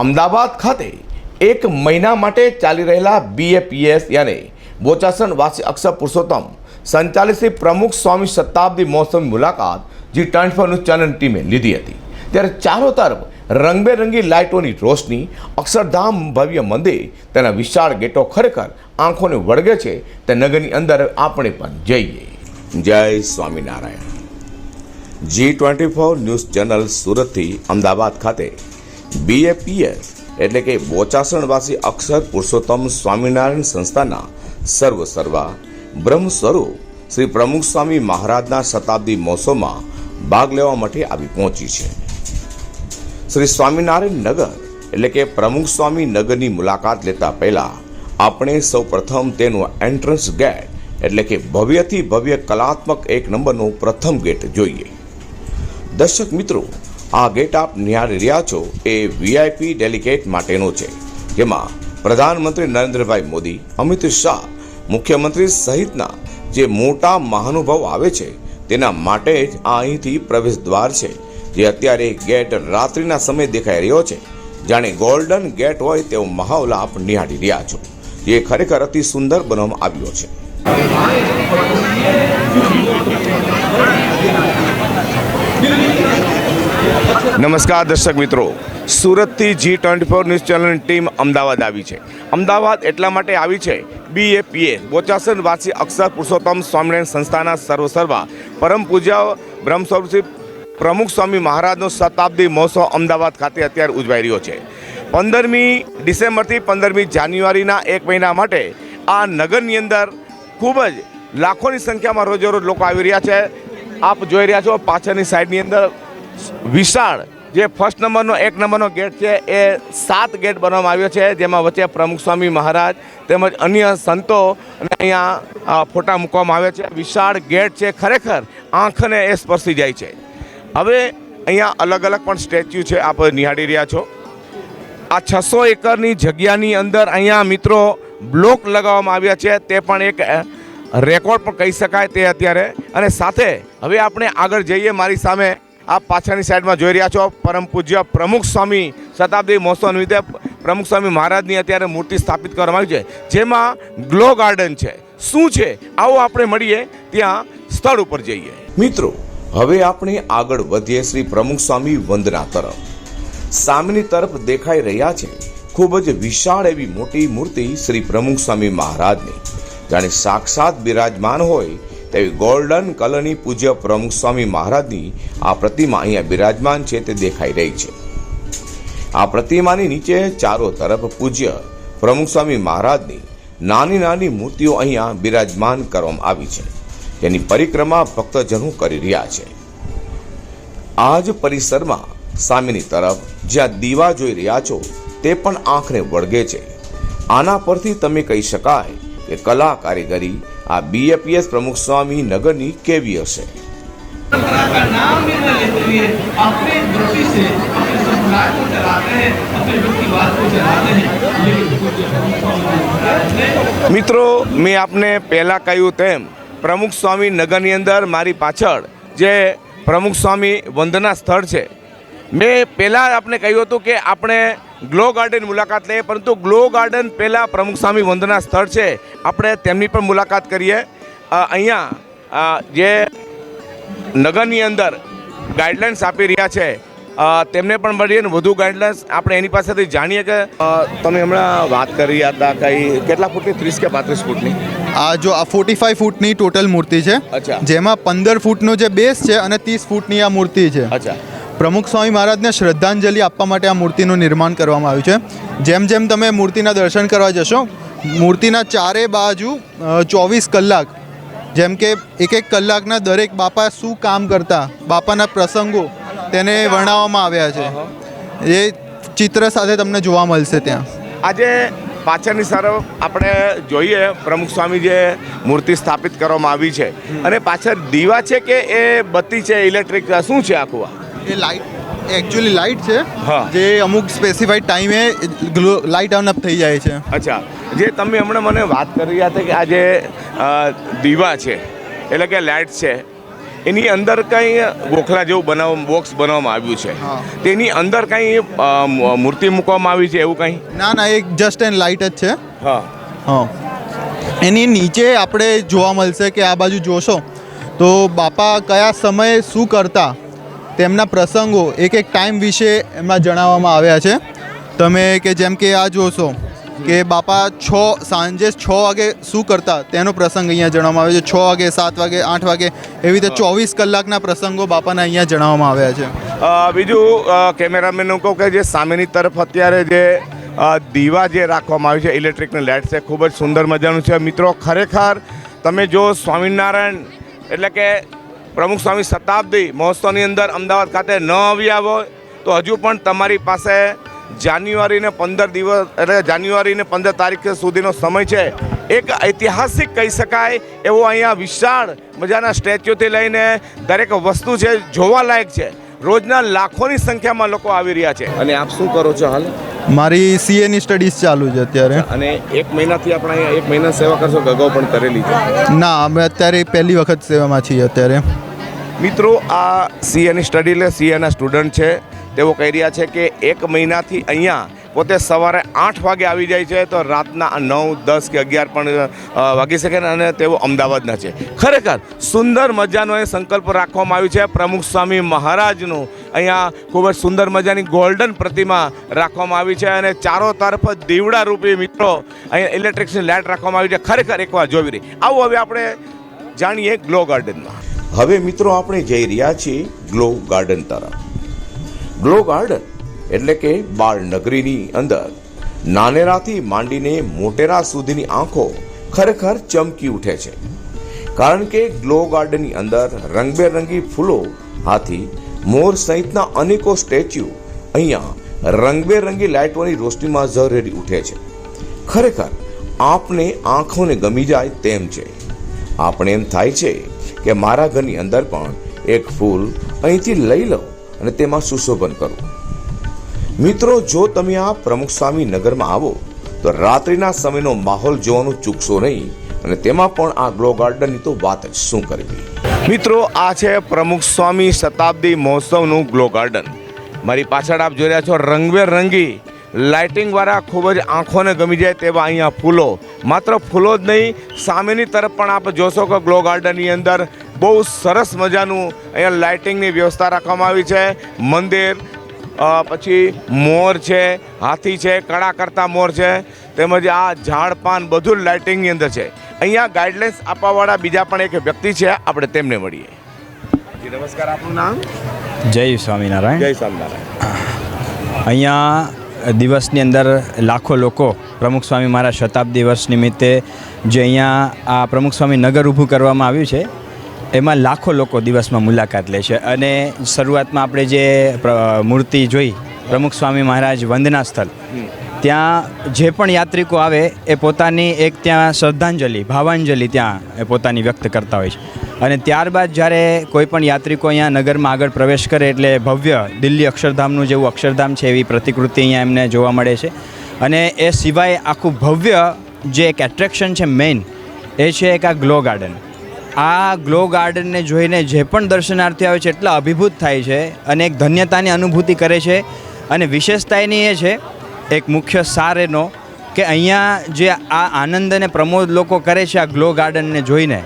અમદાવાદ ખાતે એક મહિના માટે ચાલી રહેલા બીએપીએસ યાને બોચાસન વાસી અક્ષર પુરુષોત્તમ સંચાલિત પ્રમુખ સ્વામી શતાબ્દી મહોત્સવની મુલાકાત જી ટ્વેન્ટી ન્યૂઝ ચેનલ ટીમે લીધી હતી. ત્યારે ચારો તરફ રંગબેરંગી લાઇટોની રોશની, અક્ષરધામ ભવ્ય મંદિર, તેના વિશાળ ગેટો ખરેખર આંખોને વળગે છે, તે નગરની અંદર આપણે પણ જઈએ. જય Swaminarayan. G twenty four news channel સુરતથી અમદાવાદ ખાતે બીએપીએસ એટલે કે બોચાસણવાસી અક્ષર પુરુષોત્તમ સ્વામિનારાયણ સંસ્થાના સર્વ સર્વા બ્રહ્મ સ્વરૂપ શ્રી પ્રમુખ સ્વામી મહારાજના શતાબ્દી મહોત્સવમાં ભાગ લેવા માટે આવી પહોંચી છે. શ્રી સ્વામિનારાયણ નગર, એટલે કે પ્રમુખ સ્વામી નગરની મુલાકાત લેતા પહેલા આપણે સૌ પ્રથમ તેનું એન્ટ્રન્સ ગેટ એટલે કે ભવ્યથી ભવ્ય કલાત્મક એક નંબરનો પ્રથમ ગેટ જોઈએ. દર્શક મિત્રો આ ગેટ આપ નિહાળી રહ્યા છો એ વીઆઈપી ડેલિગેટ માટેનો છે. જેમાં પ્રધાનમંત્રી નરેન્દ્રભાઈ મોદી, અમિત શાહ, મુખ્યમંત્રી સહિતના જે મોટા મહાનુભાવ આવે છે, તેના માટે જ આ અહીંથી પ્રવેશ દ્વાર છે. જે અત્યારે ગેટ રાત્રિના સમય દેખાઈ રહ્યો છે. જાણે ગોલ્ડન ગેટ હોય તેવો માહોલ આપ નિહાળી રહ્યા છો. જે ખરેખર અતિ સુંદર બનાવવામાં આવ્યો છે. નમસ્કાર દર્શક મિત્રો. સુરતથી જી ટ્વેન્ટી ફોર ન્યૂઝ ચેનલની ટીમ અમદાવાદ આવી છે. અમદાવાદ એટલા માટે આવી છે, બીએપીએ બોચાસન વાસી અક્ષર પુરુષોત્તમ સ્વામિનારાયણ સંસ્થાના સર્વસર્વા, પરમ પૂજ્ય બ્રહ્મસ્વરૂપ પ્રમુખ સ્વામી મહારાજનો શતાબ્દી મહોત્સવ અમદાવાદ ખાતે અત્યારે ઉજવાઈ રહ્યો છે. પંદરમી ડિસેમ્બરથી પંદરમી જાન્યુઆરીના એક મહિના માટે આ નગરની અંદર ખૂબ જ લાખોની સંખ્યામાં રોજેરોજ લોકો આવી રહ્યા છે. આપ જોઈ રહ્યા છો પાછળની સાઈડની અંદર વિશાળ, જે ફર્સ્ટ નંબરનો એક નંબરનો ગેટ છે, એ સાત ગેટ બનાવવામાં આવ્યો છે, જેમાં વચ્ચે પ્રમુખ સ્વામી મહારાજ તેમજ અન્ય સંતો અને અહીંયા ફોટા મૂકવામાં આવ્યા છે. વિશાળ ગેટ છે, ખરેખર આંખને એ સ્પર્શી જાય છે. હવે અહીંયા અલગ અલગ પણ સ્ટેચ્યુ છે, આપ નિહાળી રહ્યા છો. આ છસો એકરની જગ્યાની અંદર અહીંયા મિત્રો બ્લોક લગાવવામાં આવ્યા છે, તે પણ એક રેકોર્ડ પણ કહી શકાય તે અત્યારે. અને સાથે હવે આપણે આગળ જઈએ, મારી સામે આપ પાછળની સાઈડમાં જોઈ રહ્યા છો, પરમ પૂજ્ય પ્રમુખ સ્વામી શતાબ્દી મહોત્સવ નિમિત્તે પ્રમુખ સ્વામી મહારાજની અત્યારે મૂર્તિ સ્થાપિત કરવામાં આવી છે. જેમાં ગ્લો ગાર્ડન છે. શું છે? આવો આપણે મળીએ, ત્યાં સ્થળ ઉપર જઈએ. મિત્રો, હવે આપણે આગળ વધીએ શ્રી પ્રમુખ સ્વામી વંદના તરફ. સામેની તરફ દેખાઈ રહ્યા છે, ખૂબ જ વિશાળ એવી મોટી મૂર્તિ શ્રી પ્રમુખ સ્વામી મહારાજની. જાણે સાક્ષાત બિરાજમાન હોય તેવી ગોલ્ડન કલરની પૂજ્ય પ્રમુખ સ્વામી મહારાજની આ પ્રતિમા અહીંયા બિરાજમાન છે તે દેખાઈ રહી છે. આ પ્રતિમાની નીચે ચારો તરફ પૂજ્ય પ્રમુખ સ્વામી મહારાજની નાની નાની મૂર્તિઓ અહીંયા બિરાજમાન કરવામાં આવી છે. તેની પરિક્રમા ભક્તજનો કરી રહ્યા છે. આ જ પરિસરમાં સામેની તરફ જ્યાં દીવા જોઈ રહ્યા છો તે પણ આંખને વળગે છે. આના પરથી તમે કહી શકાય કે કલા કારીગરી આ બીએપીએસ પ્રમુખ સ્વામી નગરની કેવી હશે મિત્રો મેં આપને પહેલાં કહ્યું તેમ પ્રમુખ સ્વામી નગરની અંદર મારી પાછળ જે પ્રમુખ સ્વામી વંદના સ્થળ છે મેં પહેલાં આપને કહ્યું હતું કે આપણે ગ્લો ગાર્ડન મુલાકાત લઈએ પરંતુ ગ્લો ગાર્ડન પહેલાં પ્રમુખ સ્વામી વંદના સ્થળ છે. આપણે તેમની પણ મુલાકાત કરીએ. અહીંયા જે નગરની અંદર ગાઈડલાઇન્સ આપી રહ્યા છે તેમને પણ મળીએ ને વધુ ગાઈડલાઇન્સ આપણે એની પાસેથી જાણીએ કે તમે હમણાં વાત કરી રહ્યા હતા કઈ કેટલા ફૂટની? ત્રીસ કે પાંત્રીસ ફૂટની? આ જો આ ફોર્ટી ફાઈવ ફૂટની ટોટલ મૂર્તિ છે અચ્છા. જેમાં પંદર ફૂટનો જે બેઝ છે અને ત્રીસ ફૂટની આ મૂર્તિ છે. અચ્છા. પ્રમુખ સ્વામી મહારાજને શ્રદ્ધાંજલિ આપવા માટે આ મૂર્તિનું નિર્માણ કરવામાં આવ્યું છે. જેમ જેમ તમે મૂર્તિના દર્શન કરવા જશો મૂર્તિના ચારે બાજુ ચોવીસ કલાક જેમ કે એક એક કલાકના દરેક બાપા શું કામ કરતા બાપાના પ્રસંગો તેને વર્ણવવામાં આવ્યા છે. એ ચિત્ર સાથે તમને જોવા મળશે ત્યાં. આજે પાછળની તરફ આપણે જોઈએ પ્રમુખ સ્વામી જે મૂર્તિ સ્થાપિત કરવામાં આવી છે. અને પાછળ દીવા છે કે એ બત્તી છે ઇલેક્ટ્રિક શું છે આખું એ લાઇટ એકચ્યુઅલી લાઇટ છે. જે અમુક સ્પેસિફાઈડ ટાઈમે લાઇટ ઓન અપ થઈ જાય છે. અચ્છા. જે તમે હમણાં મને વાત કરી રહ્યા હતા કે આ જે દીવા છે એટલે કે લાઇટ છે એની અંદર કંઈ ગોખલા જેવું બનાવ બોક્સ બનાવવામાં આવ્યું છે? તેની અંદર કંઈ મૂર્તિ મૂકવામાં આવી છે એવું કંઈ? ના ના એક જસ્ટ એન્ડ લાઇટ જ છે. હા. હા. એની નીચે આપણે જોવા મળશે કે આ બાજુ જોશો તો બાપા કયા સમયે શું કરતા? તેમના પ્રસંગો એક એક ટાઈમ વિશે એમાં જણાવવામાં આવ્યા છે. તમે કે જેમ કે આ જોશો કે બાપા છ સાંજે છ વાગે શું કરતા? તેનો પ્રસંગ અહીંયા જણાવવામાં આવ્યો છે. છ વાગે સાત વાગે આઠ વાગે એવી રીતે ચોવીસ કલાકના પ્રસંગો બાપાના અહીંયા જણાવવામાં આવ્યા છે. બીજું અ, કેમેરામેનનું કહું કે જે સામેની તરફ અત્યારે જે દીવા જે રાખવામાં આવ્યું છે ઇલેક્ટ્રિકની લાઇટ છે ખૂબ જ સુંદર મજાનું છે. મિત્રો ખરેખર તમે જો સ્વામિનારાયણ એટલે કે પ્રમુખ સ્વામી શતાબ્દી મહોત્સવની અંદર અમદાવાદ ખાતે ન આવ્યા હોય તો હજુ પણ તમારી પાસે જાન્યુઆરીને પંદર દિવસ એટલે જાન્યુઆરીને પંદર તારીખ સુધીનો સમય છે. એક ઐતિહાસિક કહી શકાય એવો અહીંયા વિશાળ મજાના સ્ટેચ્યુથી લઈને દરેક વસ્તુ છે જોવાલાયક છે. રોજના લાખોની સંખ્યામાં લોકો આવી રહ્યા છે. અને આપ શું કરો છો હાલ? મારી સીએની સ્ટડીઝ ચાલુ છે અત્યારે. અને એક મહિનાથી આપણે અહીંયા એક મહિના સેવા કરશો કે અગાઉ પણ કરેલી છે? ના અમે અત્યારે પહેલી વખત સેવામાં છીએ અત્યારે. મિત્રો આ સીએની સ્ટડી લે સીએના સ્ટુડન્ટ છે. તેઓ કહી રહ્યા છે કે એક મહિનાથી અહીંયા પોતે સવારે આઠ વાગે આવી જાય છે, તો રાતના નવ, દસ કે અગિયાર પણ વાગી શકે અને તેઓ અમદાવાદના છે. ખરેખર સુંદર મજાનો એ સંકલ્પ રાખવામાં આવ્યો છે. પ્રમુખ સ્વામી મહારાજનું અહીંયા ખૂબ જ સુંદર મજાની ગોલ્ડન પ્રતિમા રાખવામાં આવી છે અને ચારો તરફ દીવડા રૂપી મિત્રો અહીંયા ઇલેક્ટ્રિકની લાઇટ રાખવામાં આવી છે. ખરેખર એકવાર જોવી રહી. આવું હવે આપણે જાણીએ ગ્લો ગાર્ડનમાં હવે મિત્રો આપણે જઈ રહ્યા છીએ ગ્લો ગાર્ડન તરફ. ગ્લો ગાર્ડન એટલે કે બાળનગરીની અંદર. નાનેરાથી માંડીને મોટેરા સુધીની આંખો ખરેખર ચમકી ઉઠે છે. કારણ કે ગ્લો ગાર્ડનની અંદર રંગબેરંગી ફૂલો, હાથી, મોર સહિતના અનેકો સ્ટેચ્યુ અહીંયા રંગબેરંગી લાઇટોની રોશનીમાં ઝરેરી ઉઠે છે. ખરેખર, આપને આંખોને ગમી જાય તેમ છે. આપણે એમ થાય છે કે મારા ઘરની અંદર પણ એક ફૂલ અહીંથી લઈ લો અને તેમાં સુશોભન કરું. મિત્રો, જો તમે આ પ્રમુખ સ્વામી નગરમાં આવો, તો રાત્રિના સમયનો માહોલ જોવાનું ચૂકશો નહીં અને તેમાં પણ આ ગ્લો ગાર્ડનની તો વાત જ શું કરવી? મિત્રો, આ છે પ્રમુખ સ્વામી શતાબ્દી મહોત્સવનું ગ્લો ગાર્ડન. મારી પાછળ આપ જોઈ રહ્યા છો રંગબેરંગી લાઇટિંગવાળા ખૂબ જ આંખોને ગમી જાય તેવા અહીંયા ફૂલો. માત્ર ફૂલો જ નહીં, સામેની તરફ પણ આપ જોશો કે ગ્લો ગાર્ડનની અંદર બહુ સરસ મજાનું અહીંયા લાઇટિંગની વ્યવસ્થા રાખવામાં આવી છે. મંદિર પછી મોર છે હાથી છે કળા કરતા મોર છે તેમજ આ ઝાડ પાન બધું લાઇટિંગની અંદર છે. અહીંયા ગાઈડલાઇન્સ આપવાવાળા બીજા પણ એક વ્યક્તિ છે આપણે તેમને મળીએ. નમસ્કાર આપનું નામ? જય સ્વામિનારાયણ. જય સ્વામિનારાયણ. અહીંયા દિવસની અંદર લાખો લોકો પ્રમુખ સ્વામી મારા શતાબ્દી વર્ષ નિમિત્તે જે અહીંયા આ પ્રમુખ સ્વામી નગર ઊભું કરવામાં આવ્યું છે એમાં લાખો લોકો દિવસમાં મુલાકાત લે છે. અને શરૂઆતમાં આપણે જે મૂર્તિ જોઈ પ્રમુખ સ્વામી મહારાજ વંદના સ્થળ ત્યાં જે પણ યાત્રિકો આવે એ પોતાની એક ત્યાં શ્રદ્ધાંજલિ ભાવાંજલિ ત્યાં એ પોતાની વ્યક્ત કરતા હોય છે. અને ત્યારબાદ જ્યારે કોઈ પણ યાત્રિકો અહીંયા નગરમાં આગળ પ્રવેશ કરે એટલે ભવ્ય દિલ્હી અક્ષરધામનું જેવું અક્ષરધામ છે એવી પ્રતિકૃતિ અહીંયા એમને જોવા મળે છે. અને એ સિવાય આખું ભવ્ય જે એક એટ્રેક્શન છે મેઇન એ છે એક આ ગ્લો ગાર્ડન આ ગ્લો ગાર્ડનને જોઈને જે પણ દર્શનાર્થી આવે છે એટલા અભિભૂત થાય છે અને એક ધન્યતાની અનુભૂતિ કરે છે. અને વિશેષતા એની એ છે, એક મુખ્ય સાર એનો કે અહીંયા જે આ આનંદ અને પ્રમોદ લોકો કરે છે આ ગ્લો ગાર્ડનને જોઈને.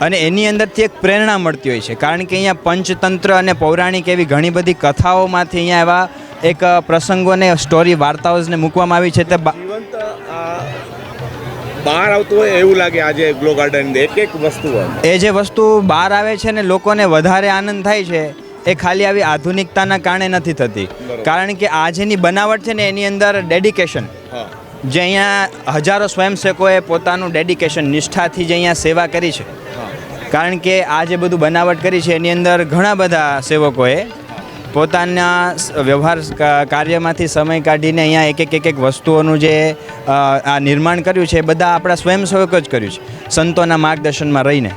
અને એની અંદરથી એક પ્રેરણા મળતી હોય છે. કારણ કે અહીંયા પંચતંત્ર અને પૌરાણિક એવી ઘણી બધી કથાઓમાંથી અહીંયા એવા એક પ્રસંગોને સ્ટોરી વાર્તાઓને મૂકવામાં આવી છે. તે બહાર આવતું હોય એવું લાગે આજે ગ્લો ગાર્ડન એક એક વસ્તુ હોય. એ જે વસ્તુ બહાર આવે છે ને લોકોને વધારે આનંદ થાય છે એ ખાલી આવી આધુનિકતાના કારણે નથી થતી. કારણ કે આજેની બનાવટ છે ને એની અંદર ડેડિકેશન જે અહીંયા હજારો સ્વયંસેવકોએ પોતાનું ડેડિકેશન નિષ્ઠાથી જે અહીંયા સેવા કરી છે. કારણ કે આ જે બધું બનાવટ કરી છે એની અંદર ઘણા બધા સેવકોએ પોતાના વ્યવહાર કાર્યમાંથી સમય કાઢીને અહીંયા એક એક એક એક વસ્તુઓનું જે આ નિર્માણ કર્યું છે એ બધા આપણા સ્વયંસેવક જ કર્યું છે, સંતોના માર્ગદર્શનમાં રહીને.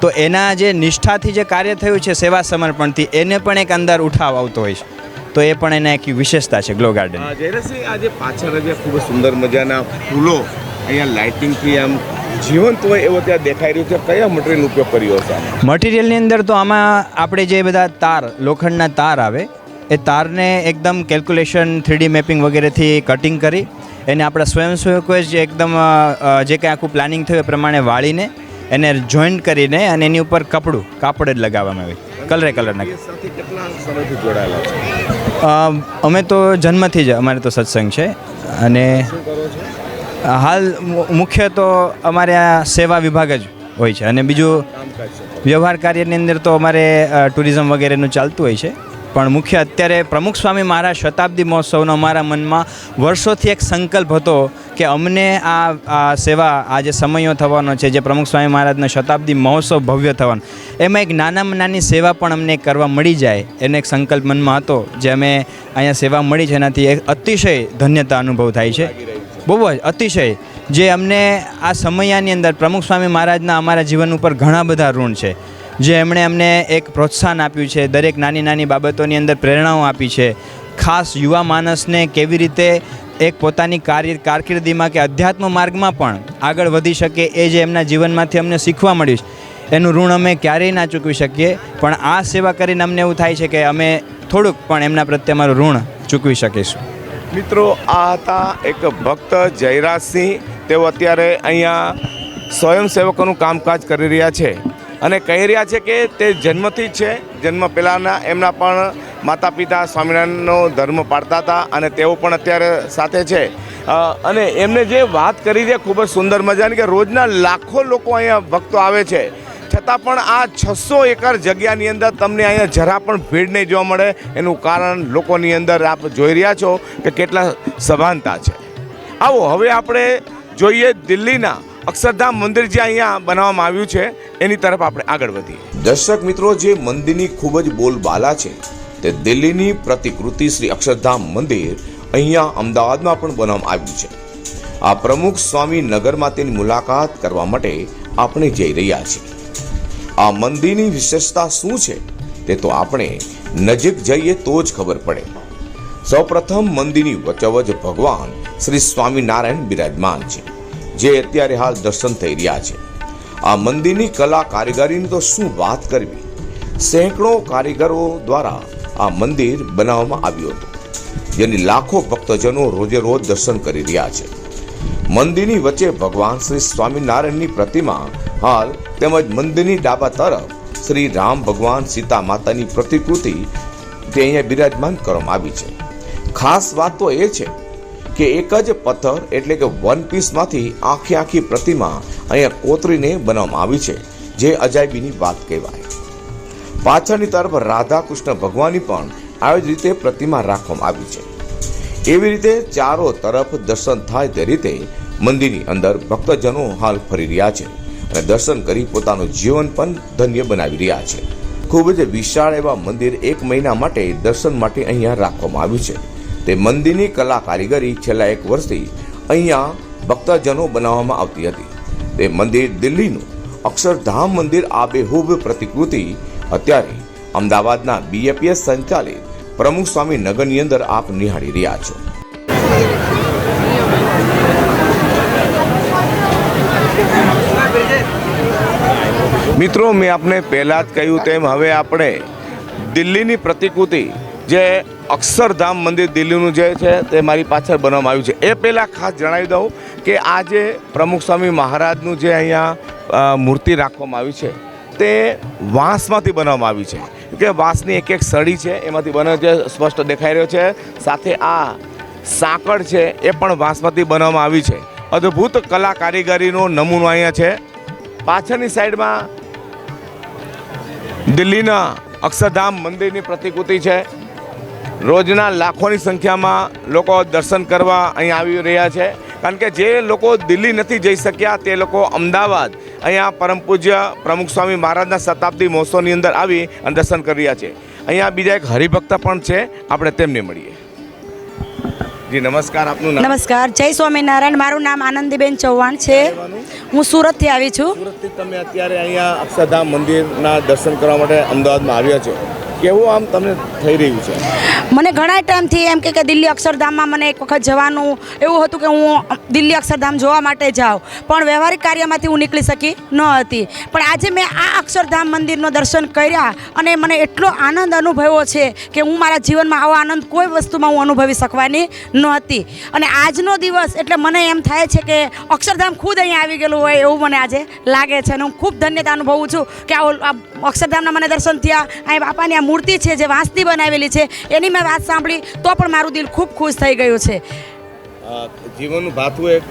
તો એના જે નિષ્ઠાથી જે કાર્ય થયું છે સેવા સમર્પણથી, એને પણ એક અંદર ઉઠાવ આવતો હોય છે. તો એ પણ એના એક વિશેષતા છે, ગ્લો ગાર્ડન. જયરસિંહ આજે પાછળ જે ખૂબ સુંદર મજાના ફૂલો, અહીંયા લાઇટિંગથી આમ જીવંત હોય એવો ત્યાં દેખાઈ રહ્યું છે. કયા મટીરિયલનો ઉપયોગ કર્યો છે મટીરિયલની અંદર તો આમાં આપણે જે બધા તાર લોખંડના તાર આવે એ તારને એકદમ કેલ્ક્યુલેશન થ્રીડી મેપિંગ વગેરેથી કટિંગ કરી એને આપણા સ્વયંસેવકોએ જ એકદમ જે કંઈ આખું પ્લાનિંગ થયું એ પ્રમાણે વાળીને એને જોઈન્ટ કરીને અને એની ઉપર કપડું કાપડ જ લગાવવામાં આવે. કલરે કલર નાખી. એ સાથે કેટલા સમયથી જોડાયેલા છે? અમે તો જન્મથી જ અમારે તો સત્સંગ છે. અને શું કરો છો? હાલ મુખ્ય તો અમારે આ સેવા વિભાગ જ હોય છે અને બીજું વ્યવહાર કાર્યની અંદર તો અમારે ટુરિઝમ વગેરેનું ચાલતું હોય છે. પણ મુખ્ય અત્યારે પ્રમુખ સ્વામી મહારાજ શતાબ્દી મહોત્સવનો અમારા મનમાં વર્ષોથી એક સંકલ્પ હતો કે અમને આ આ સેવા આ જે સમયો થવાનો છે, જે પ્રમુખ સ્વામી મહારાજનો શતાબ્દી મહોત્સવ ભવ્ય થવાનો. એમાં એક નાનામાં નાની સેવા પણ અમને કરવા મળી જાય એનો એક સંકલ્પ મનમાં હતો, જે અમે અહીંયા સેવા મળી છે એનાથી એક અતિશય ધન્યતા અનુભવ થાય છે. બહુ જ અતિશય. જે અમને આ સમયાની અંદર પ્રમુખ સ્વામી મહારાજના અમારા જીવન ઉપર ઘણા બધા ઋણ છે. જે એમણે અમને એક પ્રોત્સાહન આપ્યું છે, દરેક નાની નાની બાબતોની અંદર પ્રેરણાઓ આપી છે. ખાસ યુવા માણસને કેવી રીતે એક પોતાની કાર્ય કારકિર્દીમાં કે અધ્યાત્મ માર્ગમાં પણ આગળ વધી શકે એ જે એમના જીવનમાંથી અમને શીખવા મળ્યું છે. એનું ઋણ અમે ક્યારેય ના ચૂકવી શકીએ, પણ આ સેવા કરીને અમને એવું થાય છે કે અમે થોડુંક પણ એમના પ્રત્યે અમારું ઋણ ચૂકવી શકીશું. મિત્રો, આ હતા એક ભક્ત જયરાજસિંહ. તેઓ અત્યારે અહીંયા સ્વયંસેવકોનું કામકાજ કરી રહ્યા છે અને કહી રહ્યા છે કે તે જન્મથી જ છે. જન્મ પહેલાંના એમના પણ માતા પિતા સ્વામિનારાયણનો ધર્મ પાળતા હતા અને તેઓ પણ અત્યારે સાથે છે. અને એમને જે વાત કરી છે, ખૂબ જ સુંદર મજાની કે રોજના લાખો લોકો અહીંયા ભક્તો આવે છે. છતાં પણ આ છસો એકર જગ્યાની અંદર તમને અહીંયા જરા પણ ભીડ નહીં જોવા મળે. એનું કારણ લોકોની અંદર આપ જોઈ રહ્યા છો કે કેટલા સભાનતા છે. આવો, હવે આપણે જોઈએ દિલ્હીના અક્ષરધામ મંદિર જે અહીંયા બનાવવામાં આવ્યું છે. એની તરફ આપણે આગળ વધીએ. દર્શક મિત્રો, જે મંદિરની ખૂબ જ બોલબાલા છે, તે દિલ્હીની પ્રતિકૃતિ શ્રી અક્ષરધામ મંદિર અહીંયા અમદાવાદમાં પણ બનાવવામાં આવ્યું છે. આ પ્રમુખ સ્વામી નગરમાં તેની મુલાકાત કરવા માટે આપણે જઈ રહ્યા છીએ. આ મંદિરની વિશેષતા શું છે તે તો આપણે નજીક જઈએ તો જ ખબર પડે. સૌપ્રથમ મંદિરની વચોવચ ભગવાન શ્રી સ્વામિનારાયણ બિરાજમાન છે, જે અત્યારે હાલ દર્શન થઈ રહ્યા છે. આ મંદિરની કલા કારીગરીની તો શું વાત કરવી? સેંકડો કારીગરો દ્વારા આ મંદિર બનાવવામાં આવ્યું હતું, જેની લાખો ભક્તજનો રોજે રોજ દર્શન કરી રહ્યા છે. મંદિરની વચ્ચે ભગવાન શ્રી સ્વામિનારાયણની પ્રતિમા હાલ તેમજ મંદિરની ડાબા તરફ શ્રી રામ ભગવાન સીતા માતાની પ્રતિકૃતિ તે અહીંયા બિરાજમાન કરવામાં આવી છે. ખાસ વાત તો એ છે કે એક જ પથ્થર એટલે કે વન પીસમાંથી આખી આખી પ્રતિમા અહીંયા કોતરીને બનાવવામાં આવી છે, જે અજાયબીની વાત કહેવાય. પાછળની તરફ રાધા કૃષ્ણ ભગવાનની પણ આવી જ રીતે પ્રતિમા રાખવામાં આવી છે. એવી રીતે ચારો તરફ દર્શન થાય તે રીતે મંદિરની અંદર ભક્તજનો હાલ ફરી રહ્યા છે. અને દર્શન કરી પોતાનું જીવન પણ ધન્ય બનાવી રહ્યા છે. ખૂબ જ વિશાળ એવા મંદિર એક મહિના માટે દર્શન માટે અહીંયા રાખવામાં આવ્યું છે. તે મંદિરની કલા કારીગરી છેલ્લા એક વર્ષથી અહીંયા ભક્તજનો બનાવવામાં આવતી હતી. તે મંદિર દિલ્હીનું અક્ષરધામ મંદિર આબેહૂબ પ્રતિકૃતિ અત્યારે અમદાવાદના બીએપીએસ સંચાલિત પ્રમુખ સ્વામી નગરની અંદર આપ નિહાળી રહ્યા છો. મિત્રો, મેં આપને પહેલાં જ કહ્યું તેમ હવે આપણે દિલ્હીની પ્રતિકૃતિ, જે અક્ષરધામ મંદિર દિલ્હીનું જે છે તે મારી પાછળ બનાવવામાં આવ્યું છે. એ પહેલાં ખાસ જણાવી દઉં કે આ જે પ્રમુખ સ્વામી મહારાજનું જે અહીંયા મૂર્તિ રાખવામાં આવી છે, તે વાંસમાંથી બનાવવામાં આવી છે. કે વાંસની એક એક સળી છે, એમાંથી બને છે સ્પષ્ટ દેખાઈ રહ્યો છે. સાથે આ સાંકળ છે, એ પણ વાંસમાંથી બનાવવામાં આવી છે. અદ્ભુત કલા કારીગરીનો નમૂનો અહીંયા છે. પાછળની સાઈડમાં દિલ્હીના અક્ષરધામ મંદિરની પ્રતિકૃતિ છે. રોજના લાખોની સંખ્યામાં લોકો દર્શન કરવા અહીં આવી રહ્યા છે. કારણ કે જે લોકો દિલ્હી નથી જઈ શક્યા તે લોકો અમદાવાદ અહીંયા પરમ પૂજ્ય પ્રમુખ સ્વામી મહારાજના શતાબ્દી મહોત્સવની અંદર આવી અને દર્શન કરી રહ્યા છે. અહીંયા બીજા એક હરિભક્ત પણ છે. આપણે તેમને મળીએ. જી નમસ્કાર આપનું નામ? નમસ્કાર જય સ્વામિનારાયણ. મારું નામ આનંદીબેન ચૌહાણ છે. હું સુરતથી આવી છું. સુરતથી તમે અત્યારે અહીંયા અક્ષરધામ મંદિરના દર્શન કરવા માટે અમદાવાદમાં આવ્યા છો. કેવું આમ તમને થઈ રહ્યું છે? મને ઘણા ટાઈમથી એમ કે કે દિલ્હી અક્ષરધામમાં મને એક વખત જવાનું એવું હતું કે હું દિલ્હી અક્ષરધામ જોવા માટે જાઉં. પણ વ્યવહારિક કાર્યમાંથી હું નીકળી શકી ન હતી. પણ આજે મેં આ અક્ષરધામ મંદિરનો દર્શન કર્યા અને મને એટલો આનંદ અનુભવ્યો છે કે હું મારા જીવનમાં આવો આનંદ કોઈ વસ્તુમાં હું અનુભવી શકવાની નહોતી અને આજનો દિવસ એટલે મને એમ થાય છે કે અક્ષરધામ ખુદ અહીંયા આવી ગયેલું હોય એવું મને આજે લાગે છે અને હું ખૂબ ધન્યતા અનુભવું છું કે આ અક્ષરધામના મને દર્શન થયા. અહીં બાપાની આ મૂર્તિ છે જે વાંસની બનાવેલી છે એની મેં વાત સાંભળી તો પણ મારું દિલ ખૂબ ખુશ થઈ ગયું છે. જીવનનું ભાથું એક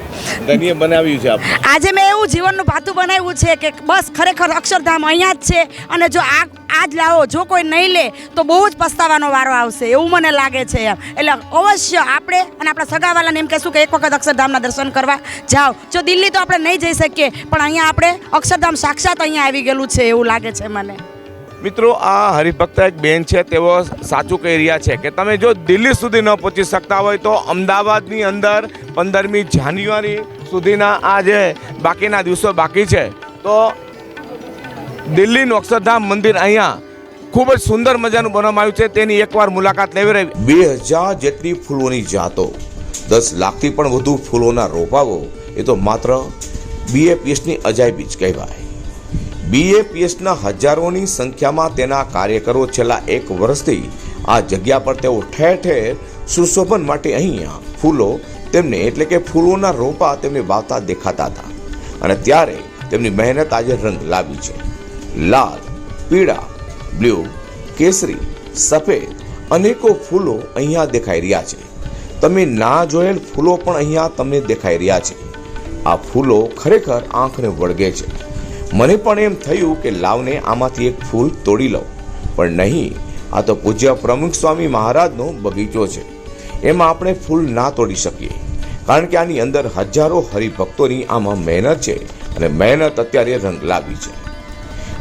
ધન્ય બનાવ્યું છે આપણે. આજે મેં એવું જીવનનું ભાતું બનાવ્યું છે કે બસ ખરેખર અક્ષરધામ અહીંયા જ છે અને જો આ આ જ લાવો જો કોઈ નહીં લે તો બહુ જ પસ્તાવાનો વારો આવશે એવું મને લાગે છે એમ. એટલે અવશ્ય આપણે અને આપણા સગાવાલાને એમ કહેશું કે એક વખત અક્ષરધામના દર્શન કરવા જાઓ. જો દિલ્હી તો આપણે નહીં જઈ શકીએ પણ અહીંયા આપણે અક્ષરધામ સાક્ષાત અહીંયા આવી ગયેલું છે એવું લાગે છે મને. મિત્રો, આ હરિભક્ત એક બેન છે, તેઓ સાચું કહી રહ્યા છે કે તમે જો દિલ્હી સુધી ન પહોંચી શકતા હોય તો અમદાવાદની અંદર પંદરમી જાન્યુઆરી સુધીના આ જે બાકીના દિવસો બાકી છે, તો દિલ્હીનું અક્ષરધામ મંદિર અહીંયા ખૂબ જ સુંદર મજાનું બનાવવામાં આવ્યું છે. તેની એકવાર મુલાકાત લેવી રહી. બે હજાર જેટલી ફૂલોની જાતો, દસ લાખથી પણ વધુ ફૂલોના રોપાઓ, એ તો માત્ર બીએપીએસની અજાયબી જ કહેવાય. બીએપીએસના હજારોની સંખ્યામાં તેના કાર્યકરો છેલ્લા એક વર્ષથી આ જગ્યા પર તેઓ ઠેર ઠેર સુશોભન માટે અહીંયા ફૂલો, તેમને એટલે કે ફૂલોના રોપા તેમને વાવતા દેખાતા હતા. અને ત્યારે તેમની મહેનત આજે રંગ લાવી છે. લાલ, પીળા, બ્લુ, કેસરી, સફેદ અનેકો ફૂલો અહીંયા દેખાઈ રહ્યા છે. તમે ના જોયેલ ફૂલો પણ અહીંયા તમને દેખાઈ રહ્યા છે. આ ફૂલો ખરેખર આંખને વળગે છે. મને પણ એમ થયું કે લાવને આમાંથી એક ફૂલ તોડી લઉં. પણ નહીં, આ તો પૂજ્ય પ્રમુખ સ્વામી મહારાજનો બગીચો છે. એમાં આપણે ફૂલ ના તોડી શકીએ. કારણ કે આની અંદર હજારો હરિભક્તોની આમાં મહેનત છે અને મહેનત અત્યારે રંગ લાવી છે.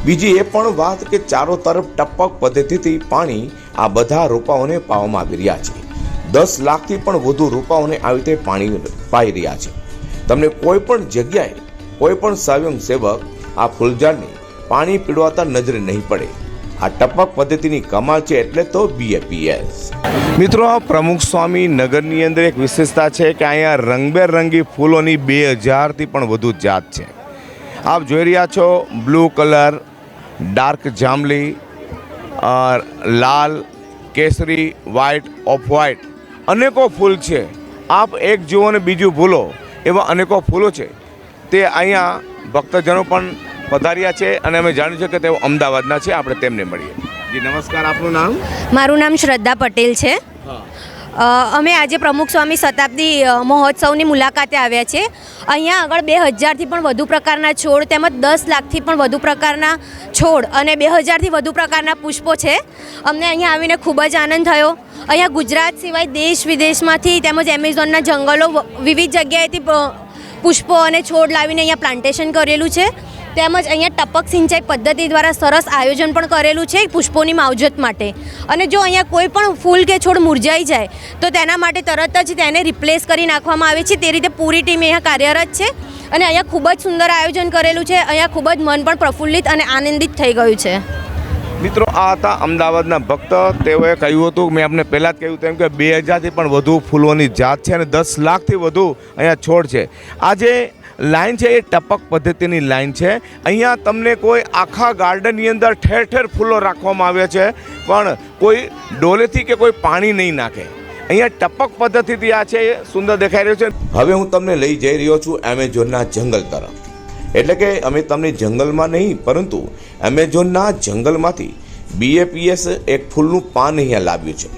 બીજી એ પણ વાત કે ચારો તરફ ટપક પદ્ધતિથી પાણી આ બધા રોપાઓને પાવામાં આવી રહ્યા છે. દસ લાખથી પણ વધુ રોપાઓને આવી રીતે પાણી પાઈ રહ્યા છે. તમને કોઈ પણ જગ્યાએ કોઈ પણ સ્વયંસેવક આ ફૂલઝાડને પાણી પીડવાતા નજરે નહીં પડે. આ ટપક પદ્ધતિની કમાલ છે એટલે તો બીએપીએસ મિત્રો પ્રમુખ સ્વામી નગરની અંદર એક વિશેષતા છે કે અહીંયા રંગબેરંગી ફૂલોની બે હજારથી પણ વધુ જાત છે. આપ જોઈ રહ્યા છો, બ્લુ કલર, ડાર્ક જાંબલી લાલ, કેસરી, વ્હાઇટ, ઓફ વ્હાઇટ. અનેકો ફૂલ છે. આપ એક જુઓ ને બીજું ભૂલો. એવા અનેકો ફૂલો છે. તે અહીંયા ભક્તજનો પણ પધાર્યા છે અને અમે જાણ્યું છે કે તેઓ અમદાવાદના છે. આપણે તેમને મળીએ. જી નમસ્કાર. આપનું નામ? મારું નામ શ્રદ્ધા પટેલ છે. અમે આજે પ્રમુખ સ્વામી શતાબ્દી મહોત્સવની મુલાકાતે આવ્યા છે અહીંયા આગળ બે હજારથી પણ વધુ પ્રકારના છોડ તેમજ દસ લાખથી પણ વધુ પ્રકારના છોડ અને બે હજારથી વધુ પ્રકારના પુષ્પો છે. અમને અહીંયા આવીને ખૂબ જ આનંદ થયો. અહીંયા ગુજરાત સિવાય દેશ વિદેશમાંથી તેમજ એમેઝોનના જંગલો વિવિધ જગ્યાએથી પુષ્પો અને છોડ લાવીને અહીંયા પ્લાન્ટેશન કરેલું છે. તેમજ અહીંયા ટપક સિંચાઈ પદ્ધતિ દ્વારા સરસ આયોજન પણ કરેલું છે પુષ્પોની માવજત માટે. અને જો અહીંયા કોઈ પણ ફૂલ કે છોડ મુરઝાઈ જાય, તો તેના માટે તરત જ તેને રિપ્લેસ કરી નાખવામાં આવે છે. તે રીતે પૂરી ટીમ અહીંયા કાર્યરત છે અને અહીંયા ખૂબ જ સુંદર આયોજન કરેલું છે. અહીંયા ખૂબ જ મન પણ પ્રફુલ્લિત અને આનંદિત થઈ ગયું છે. મિત્રો, આ હતા અમદાવાદના ભક્ત. તેઓએ કહ્યું હતું, મેં આપને પહેલાં જ કહ્યું તેમ કે બે હજારથી પણ વધુ ફૂલોની જાત છે અને દસ લાખથી વધુ અહીંયા છોડ છે. આ જે લાઈન છે એ ટપક પદ્ધતિની લાઇન છે. અહીંયા તમને કોઈ આખા ગાર્ડનની અંદર ઠેર ઠેર ફૂલો રાખવામાં આવ્યા છે, પણ કોઈ ડોલેથી કે કોઈ પાણી નહીં નાખે. અહીંયા ટપક પદ્ધતિથી આ છે એ સુંદર દેખાઈ રહ્યું છે. હવે હું તમને લઈ જઈ રહ્યો છું એમેઝોનના જંગલ તરફ. એટલે કે અમે તમને જંગલમાં નહીં, પરંતુ એમેઝોનના જંગલમાંથી બીએપીએસ એક ફૂલનું પાન અહીંયા લાવ્યું છે.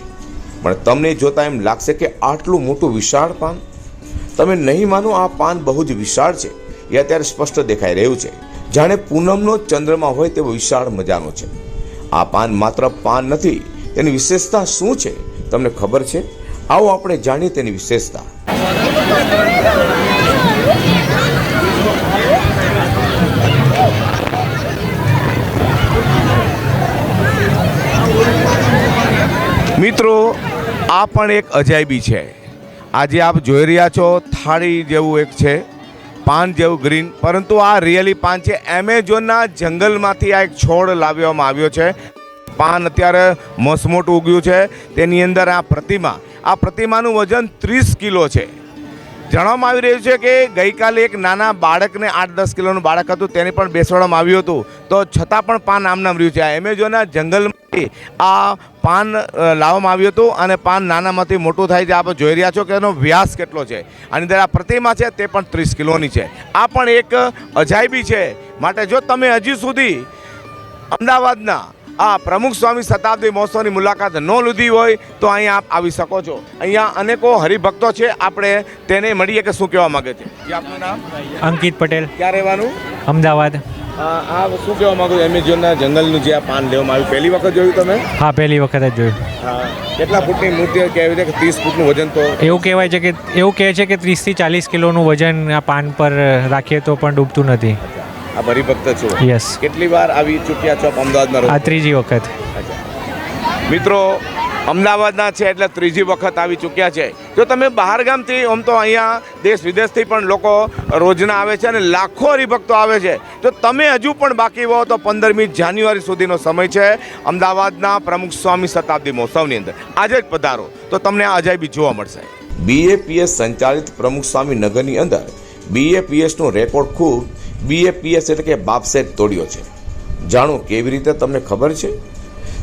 પણ તમને જોતા એમ લાગશે કે આટલું મોટું વિશાળ પાન? તમે નહીં માનો, આ પાન બહુ જ વિશાળ છે. એ અત્યારે સ્પષ્ટ દેખાઈ રહ્યું છે. જાણે પૂનમનો ચંદ્રમા હોય તેવો વિશાળ મજાનો છે. આ પાન માત્ર પાન નથી, તેની વિશેષતા શું છે? તમને ખબર છે? આવો આપણે જાણીએ તેની વિશેષતા. મિત્રો, આ પણ એક અજાયબી છે. આજે આપ જોઈ રહ્યા છો, થાળી જેવું એક છે, પાન જેવું ગ્રીન. પરંતુ આ રિયલી પાન છે. એમેઝોનના જંગલમાંથી આ એક છોડ લાવવામાં આવ્યો છે. પાન અત્યારે મસમોટું ઉગ્યું છે. તેની અંદર આ પ્રતિમા, આ પ્રતિમાનું વજન ત્રીસ કિલો છે. જણાવવામાં આવી રહ્યું છે કે ગઈકાલે એક નાના બાળકને આઠ દસ કિલોનું બાળક હતું, તેને પણ બેસવામાં આવ્યું હતું. તો છતાં પણ પાન આમનામ રહ્યું છે. આ એમેઝોનના જંગલમાંથી આ પાન લાવવામાં આવ્યું હતું અને પાન નાનામાંથી મોટું થાય છે. આપ જોઈ રહ્યા છો કે એનો વ્યાસ કેટલો છે. આની અંદર આ પ્રતિમા છે, તે પણ ત્રીસ કિલોની છે. આ પણ એક અજાયબી છે. માટે જો તમે હજી સુધી અમદાવાદના આ પ્રમુખ સ્વામી શતાબ્દી મહોત્સવની મુલાકાત ન લીધી હોય તો અહીંયા આપ આવી શકો છો. અહીંયા અનેકો હરિભક્તો છે. આપણે તેને મળીએ કે શું કહેવા માંગે છે? આપનું નામ? અંકિત પટેલ. ક્યાં રહેવાનું? અમદાવાદ. આ શું કહેવા માંગુ એમેઝોનના જંગલનું જે આ પાન લેવામાં આવ્યું પહેલી વખત જોયું તમે? હા પહેલી વખત જ જોયું. હા કેટલા ફૂટની મૂર્તિ કહેવી છે કે ત્રીસ ફૂટનું વજન તો એવું કહેવાય છે કે એવું કહે છે કે ત્રીસથી ચાલીસ કિલોનું વજન આ પાન પર રાખીએ તો પણ ડૂબતું નથી. આ હરિભક્ત છો. યસ કેટલી વાર આવી ચૂક્યા છો અમદાવાદમાં આ ત્રીજી વખત. મિત્રો અમદાવાદના છે એટલે ત્રીજી વખત આવી ચૂક્યા છે. જો તમે બહાર ગામથી આમ તો અહીંયા દેશ વિદેશથી પણ લોકો રોજના આવે છે અને લાખો હરિભક્તો આવે છે. તો તમે હજુ પણ બાકી હો તો પંદરમી જાન્યુઆરી સુધીનો સમય છે અમદાવાદના પ્રમુખ સ્વામી શતાબ્દી મહોત્સવની અંદર. આજે જ પધારો. તો તમને આ અજાયબી જોવા મળશે. બીએપીએસ સંચાલિત પ્રમુખ સ્વામી નગરની અંદર બીએપીએસનો રેકોર્ડ ખૂબ બીએપીએસ એટલે કે બાપસેટ તોડ્યો છે. જાણો કેવી રીતે તમને ખબર છે?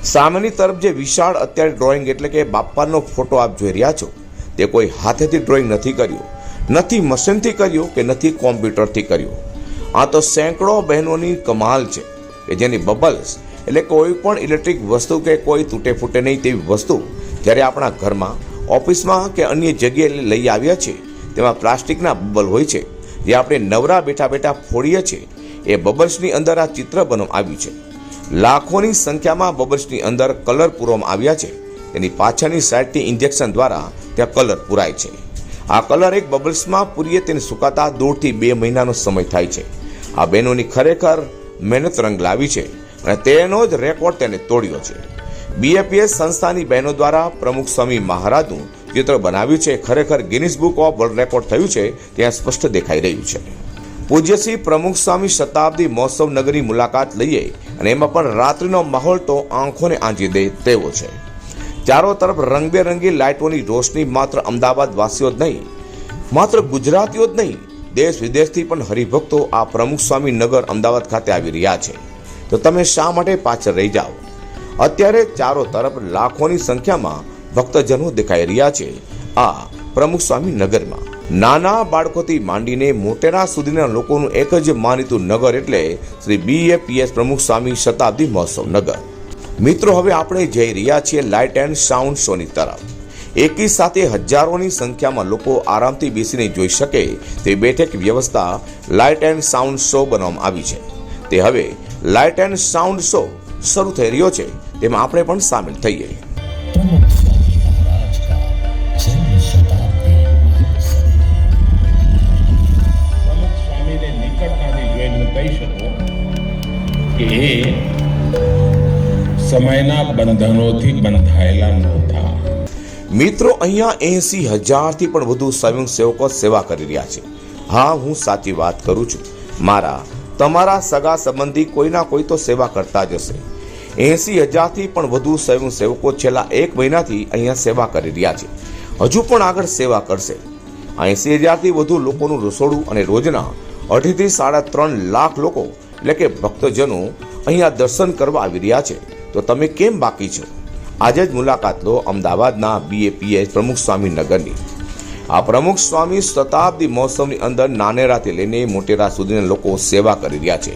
સામેની તરફ જે વિશાળ અત્યારે ડ્રોઈંગ એટલે કે બાપ્પાનો ફોટો આપ જોઈ રહ્યા છો, તે કોઈ હાથેથી ડ્રોઈંગ નથી કર્યું. નથી મશીનથી કર્યું કે નથી કોમ્પ્યુટરથી કર્યું. આ તો સેંકડો બહેનોની કમાલ છે કે જેની બબલ્સ એટલે કોઈ પણ ઇલેક્ટ્રિક વસ્તુ કે કોઈ તૂટે ફૂટે નહીં તેવી વસ્તુ જ્યારે આપણા ઘરમાં ઓફિસમાં કે અન્ય જગ્યાએ લઈ આવ્યા છે, તેમાં પ્લાસ્ટિકના બબલ હોય છે. જે આપણે નવરા બેઠા બેઠા ફોડીએ છીએ, એ બબલ્સની અંદર આ ચિત્ર બનાવવામાં આવ્યું છે. લાખોની સંખ્યામાં બબલ્સની અંદર કલર પૂરવામાં આવ્યા છે. તેની પાછળની સાઇડથી ઇન્જેક્શન દ્વારા ત્યાં કલર પૂરાય છે. આ કલર એક બબલ્સમાં પૂરીએ તેને સુકાતા દોઢથી બે મહિનાનો સમય થાય છે. આ બહેનોની ખરેખર મહેનત રંગ લાવી છે અને તેનો જ રેકોર્ડ તેને તોડ્યો છે. બીએપીએસ સંસ્થાની બહેનો દ્વારા પ્રમુખ સ્વામી મહારાજનું ચિત્ર બનાવ્યું છે, ખરેખર Guinness book of world record થયું છે, ત્યાં સ્પષ્ટ દેખાઈ રહ્યું છે. પૂજ્ય શ્રી પ્રમુખ સ્વામી શતાબ્દી મહોત્સવ નગરની મુલાકાત લઈએ અને એમાં પણ રાત્રિનો માહોલ તો આંખોને આંજી દે તેવો છે. ચારો તરફ રંગબેરંગી લાઇટોની રોશની માત્ર અમદાવાદ વાસીઓ જ નહીં, માત્ર ગુજરાતીઓ જ નહીં, દેશ વિદેશથી પણ હરિભક્તો આ પ્રમુખ સ્વામી નગર અમદાવાદ ખાતે આવી રહ્યા છે. તો તમે શા માટે પાછળ રહી જાઓ? અત્યારે ચારો તરફ લાખોની સંખ્યામાં ભક્તજનો દેખાઈ રહ્યા છે. આ પ્રમુખ સ્વામી નગરમાં. નાના બાળકોથી માંડીને મોટેરા સુધીના લોકોનું એક જ માનીતું નગર એટલે શ્રી બીએપીએસ પ્રમુખ સ્વામી શતાબ્દી મહોત્સવ નગર. મિત્રો, હવે આપણે જઈ રહ્યા છીએ લાઇટ એન્ડ સાઉન્ડ શોની તરફ. એકી સાથે હજારોની સંખ્યામાં લોકો આરામથી બેસીને જોઈ શકે તે બેઠક વ્યવસ્થા લાઇટ એન્ડ સાઉન્ડ શો બનાવવામાં આવી છે. તે હવે લાઇટ એન્ડ સાઉન્ડ શો શરૂ થઈ રહ્યો છે. તેમાં આપણે પણ સામેલ થઈએ. સમયના બંધનોથી બંધાયેલા નહોતા. મિત્રો, અહીંયા એસી હજારથી પણ વધુ સ્વયંસેવકો સેવા કરી રહ્યા છે. હા, હું સાચી વાત કરું છું. મારા, તમારા સગા સંબંધી કોઈના કોઈ તો સેવા કરતા જ હશે. એસી હજારથી પણ વધુ સ્વયંસેવકો છેલ્લા એક મહિનાથી અહીંયા સેવા કરી રહ્યા છે. હજુ પણ આગળ સેવા કરશે. એસી હજારથી વધુ લોકોનું રસોડું અને રોજના અઢીથી સાડા ત્રણ લાખ લોકો, એટલે કે ભક્તજનો, અહીંયા દર્શન કરવા આવી રહ્યા છે. તો તમે કેમ બાકી છો? આજે જ મુલાકાત લો અમદાવાદના બીએપીએચ પ્રમુખ સ્વામી નગરની આ પ્રમુખ સ્વામી શતાબ્દી મહોત્સવની અંદર નાનેરાથી લઈને મોટેરા સુધીના લોકો સેવા કરી રહ્યા છે.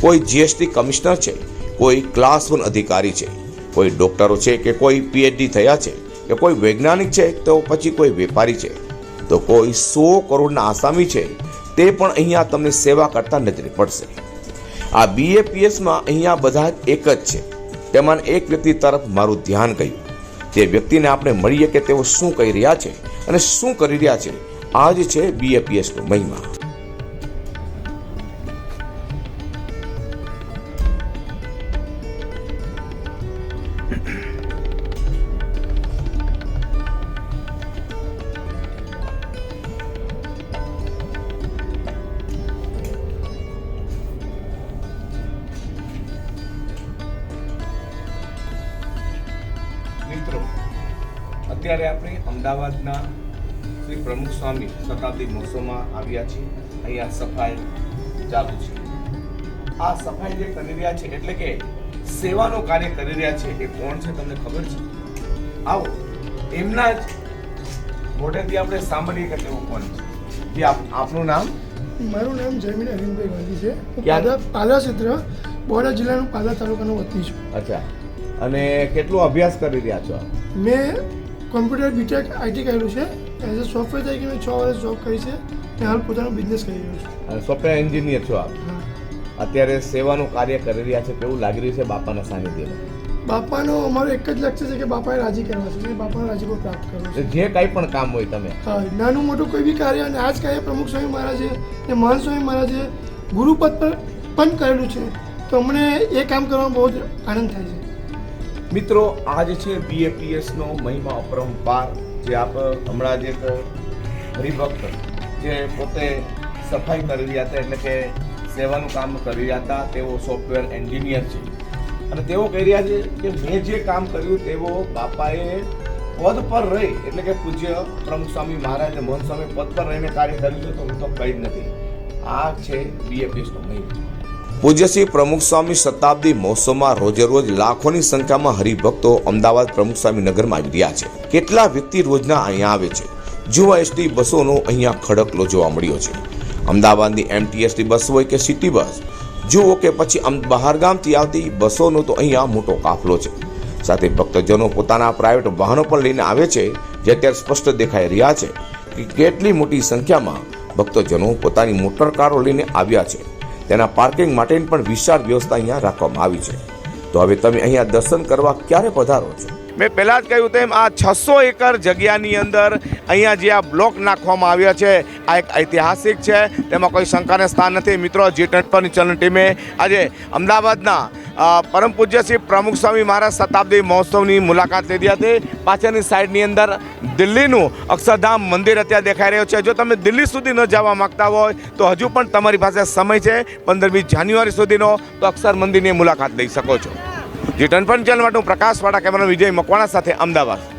કોઈ જીએસટી કમિશનર છે, કોઈ ક્લાસ વન અધિકારી છે, કોઈ ડોક્ટરો છે કે કોઈ પીએચડી થયા છે, કે કોઈ વૈજ્ઞાનિક છે તો પછી કોઈ વેપારી છે. તો કોઈ સો કરોડના આસામી છે, તે પણ અહીંયા તમને સેવા કરતા નજરે પડશે. આ બીએપીએસમાં અહીંયા બધા એક જ છે. તેમાં એક વ્યક્તિ તરફ મારું ધ્યાન ગયું. તે વ્યક્તિને આપણે મળીએ કે તેઓ શું કહી રહ્યા છે અને શું કરી રહ્યા છે. આ જ છે બીએપીએસનો મહિમા. અત્યારે આપણે અમદાવાદના શ્રી પ્રમુખ સ્વામી શતાબ્દી મહોત્સવમાં આવ્યા છીએ. અહીંયા સફાઈ ચાલુ છે. આ સફાઈ જે કરી રહ્યા છે એટલે કે સેવાનો કાર્ય કરી રહ્યા છે એ કોણ છે તમને ખબર છે? આવો એમના જ મોઢેથી આપણે સાંભળીએ કે તેઓ કોણ છે. જે આપનું નામ? મારું નામ જયમીન અરવિંદભાઈ ગાંધી છે. પાલા ક્ષેત્ર બોડા જિલ્લાનું પાલા તાલુકાનો વતની છું. અચ્છા. અને કેટલો અભ્યાસ કરી રહ્યા છો? મેં કોમ્પ્યુટર બીટેક આઈટી કર્યું છે. એઝ અ સોફ્ટવેર તરીકે મેં છ વર્ષ જોબ કરી છે. અને હાલ પોતાનો બિઝનેસ કરી રહ્યો છું. સોફ્ટવેર એન્જિનિયર છો આપ? અત્યારે સેવાનું કાર્ય કરી રહ્યા છે. કેવું લાગી રહ્યું છે બાપાના સાનિધ્યમાં? બાપાનો અમારો એક જ લક્ષ્ય છે કે બાપાએ રાજી કરવા છે. બાપાનો રાજીપો પ્રાપ્ત કરવો છે. જે કાંઈ પણ કામ હોય તમે? હા નાનું મોટું કોઈ બી કાર્ય અને આ જ કાર્ય પ્રમુખ સ્વામી મહારાજે ને મહાન સ્વામી મહારાજે ગુરુપદ પર પણ કરેલું છે. તો અમને એ કામ કરવામાં બહુ જ આનંદ થાય છે. મિત્રો આ જે છે બીએપીએસ નો મહિમા અપરંપાર જે આપ હમણાં જે એક હરિભક્ત જે પોતે સફાઈ કરી રહ્યા હતા, એટલે કે સેવાનું કામ કરી રહ્યા હતા, તેઓ સોફ્ટવેર એન્જિનિયર છે. અને તેઓ કહી રહ્યા છે કે મેં જે કામ કર્યું, તેઓ બાપાએ પદ પર રહી, એટલે કે પૂજ્ય પ્રમુખ સ્વામી મહારાજ મોહન સ્વામી પદ પર રહીને કાર્ય કર્યું છે, તો હું તો કહી જ નથી. આ છે બીએપીએસ નો મહિમા. પૂજ્ય શ્રી પ્રમુખ સ્વામી શતાબ્દી મહોત્સવમાં રોજે રોજ લાખોની સંખ્યામાં હરિભક્તો અમદાવાદ પ્રમુખ સ્વામી નગરમાં આવી રહ્યા છે. કેટલા વ્યક્તિ રોજના અહીંયા આવે છે? જુવા એસટી બસોનો અહીંયા ખડકલો જોવા મળ્યો છે. અમદાવાદની એમટીએસટી બસ હોય કે સિટી બસ? જુઓ કે પછી બહારગામથી આવતી બસોનો તો અહીંયા મોટો કાફલો છે. સાથે ભક્તજનો પોતાના પ્રાઇવેટ વાહનો પણ લઈને આવે છે, જે અત્યારે સ્પષ્ટ દેખાઈ રહ્યા છે કે કેટલી મોટી સંખ્યામાં ભક્તજનો પોતાની મોટર કારો લઈને આવ્યા છે. તેના પાર્કિંગ માટેની પણ વિશાળ વ્યવસ્થા અહીંયા રાખવામાં આવી છે. તો હવે તમે અહીંયા દર્શન કરવા ક્યારે પધારો છો? મેં પહેલાં જ કહ્યું તેમ આ છસો એકર જગ્યાની અંદર અહીંયા જે આ બ્લોક નાખવામાં આવ્યા છે, આ એક ઐતિહાસિક છે. તેમાં કોઈ શંકાને સ્થાન નથી. મિત્રો જી ટ્વેન્ટી ચલણ ટીમે આજે અમદાવાદના પરમ પૂજ્ય શ્રી પ્રમુખ સ્વામી મહારાજ શતાબ્દી મહોત્સવની મુલાકાત લીધી હતી. પાછળની સાઈડની અંદર દિલ્હીનું અક્ષરધામ મંદિર અત્યારે દેખાઈ રહ્યું છે. જો તમે દિલ્હી સુધી ન જવા માગતા હોય, તો હજુ પણ તમારી પાસે સમય છે. પંદરમી જાન્યુઆરી સુધીનો તો અક્ષર મંદિરની મુલાકાત લઈ શકો છો. જી ટનપન માટે હું પ્રકાશ વાળા કેમેરા વિજય મકવાણા સાથે અમદાવાદ.